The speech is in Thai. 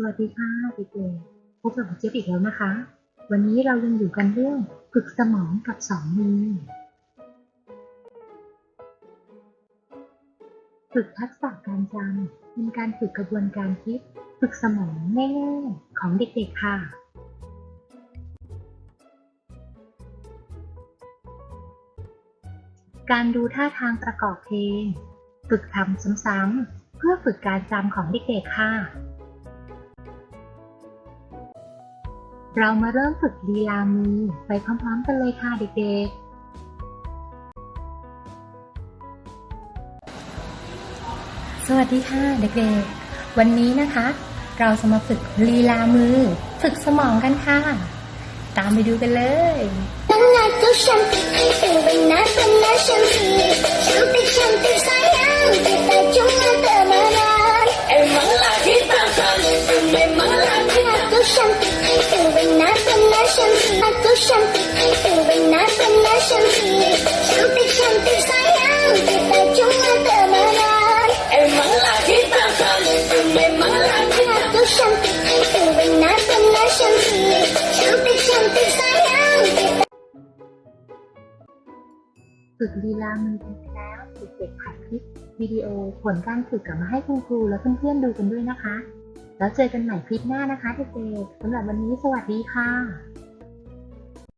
สวัสดีค่ะเด็กๆพบกับเจี๊ยบอีกแล้วนะคะ วันนี้เรายังอยู่กันเรื่องฝึกสมองกับสองมือ ฝึกทักษะการจำเป็นการฝึกกระบวนการคิด ฝึกสมองง่ายๆของเด็กๆค่ะ การดูท่าทางประกอบเพลง ฝึกทำซ้ำๆเพื่อฝึกการจำของเด็กๆค่ะ เรามาเริ่มฝึกลีลามือไปพร้อมๆกันเลยค่ะเด็กๆสวัสดีค่ะเด็กๆ วันนี้นะคะ เราจะมาฝึกลีลามือ ฝึกสมองกันค่ะ ตามไปดูกันเลยน้ำลายเจ้าฉันให้เป็นวัน शांति आत्म शांति बना बना शांति शांति शांति sayang kita cuma temenan emang lagi takkan memang lagi aku cantik benar benar cantik cantik cantik sayang ฝึกลีลามือกันแล้วเด็กๆถ่ายคลิปวิดีโอผลการฝึกกลับมาให้คุณครูและเพื่อนๆดูกันด้วยนะคะ แล้วเจอกันใหม่คลิปหน้านะคะเด็กๆสำหรับวันนี้สวัสดีค่ะ